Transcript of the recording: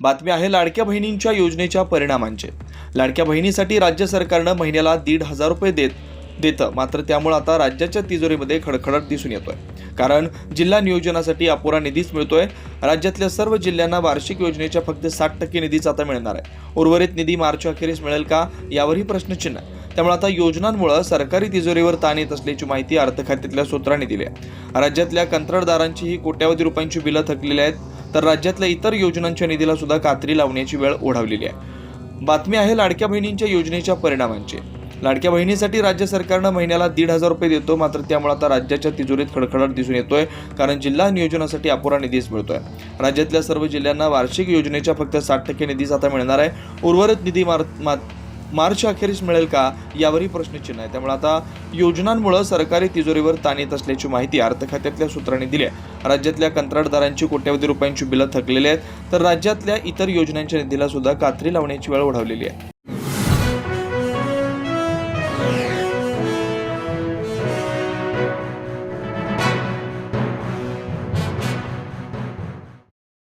बातमी आहे लाडक्या बहिणींच्या योजनेच्या परिणामांचे. लाडक्या बहिणीसाठी राज्य सरकारनं महिन्याला दीड हजार रुपये देत देतं. मात्र त्यामुळे आता राज्याच्या तिजोरीमध्ये खडखडत दिसून येतोय. कारण जिल्हा नियोजनासाठी अपुरा निधीच मिळतोय. राज्यातल्या सर्व जिल्ह्यांना वार्षिक योजनेच्या फक्त साठ टक्के निधीच आता मिळणार आहे. उर्वरित निधी मार्च अखेरीस मिळेल का यावरही प्रश्नचिन्ह आहे. त्यामुळे आता योजनांमुळे सरकारी तिजोरीवर ताण येत असल्याची माहिती अर्थ खात्यातल्या सूत्रांनी दिली आहे. राज्यातल्या कंत्राटदारांचीही कोट्यावधी रुपयांची बिलं थकलेली आहेत. तर राज्यातल्या इतर योजनांच्या निधीला सुद्धा कात्री लावण्याची वेळ ओढावलेली आहे. बातमी आहे लाडक्या बहिणींच्या योजनेच्या परिणामांची. लाडक्या बहिणीसाठी राज्य सरकारनं महिन्याला दीड हजार रुपये देतो मात्र त्यामुळे आता राज्याच्या तिजोरीत खडखडाट दिसून येतोय कारण जिल्हा नियोजनासाठी अपुरा निधीच मिळतोय. राज्यातल्या सर्व जिल्ह्यांना वार्षिक योजनेच्या फक्त साठ टक्के निधीच आता मिळणार आहे. उर्वरित निधी मार मा- मार्च अखेरीस मिळेल का यावरही प्रश्नचिन्ह आहे. त्यामुळे आता योजनांमुळे सरकारी तिजोरीवर ताण येत असल्याची माहिती अर्थ खात्यातल्या सूत्रांनी दिली आहे. राज्यातल्या कंत्राटदारांची कोट्यवधी रुपयांची बिलं थकलेली आहेत तर राज्यातल्या इतर योजनांच्या निधीला सुद्धा कात्री लावण्याची वेळ ओढावलेली आहे.